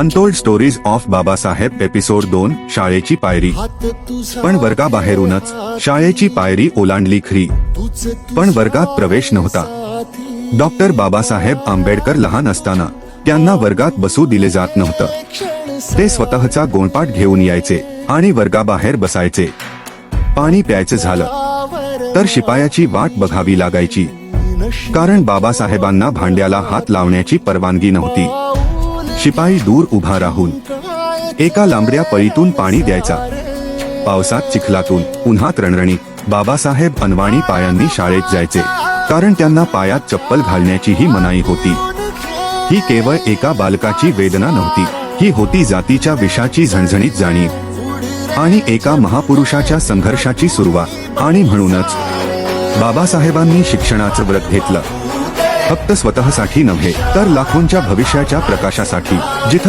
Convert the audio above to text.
Untold stories of Babasaheb episode दोन शाळेची पायरी. पण वर्गाबाहेरूनच शाळेची पायरी ओलांडली खरी. पण वर्गात प्रवेश नव्हता. डॉक्टर बाबासाहेब आंबेडकर लहान असताना त्यांना वर्गात बसू दिले जात नव्हतं. ते स्वतःचा गोंडपाट घेऊन यायचे आणि वर्गाबाहेर बसायचे. पाणी प्यायचं झालं. तर शिपायाची वाट बघावी लागायची. कारण बाबासाहेबांना भांड्याला हात लावण्याची परवानगी नव्हती. शिपाई दूर उभा राहून एका लांबड्या पळीतून पाणी द्यायचा. पावसात चिखलातून उन्हात रणरणी बाबासाहेब अनवाणी पायांनी शाळेत जायचे. कारण त्यांना पायात चप्पल घालण्याचीही मनाई होती. ही केवळ एका बालकाची वेदना नव्हती ही होती जातीच्या विषाची झणझणीत जाणीव. आणि एका महापुरुषाच्या संघर्षाची सुरुवात. आणि म्हणूनच बाबासाहेबांनी शिक्षणाचं व्रत घेतलं. फक्त स्वतःसाठी नव्हे तर लाखोंच्या भविष्याच्या प्रकाशासाठी जिथं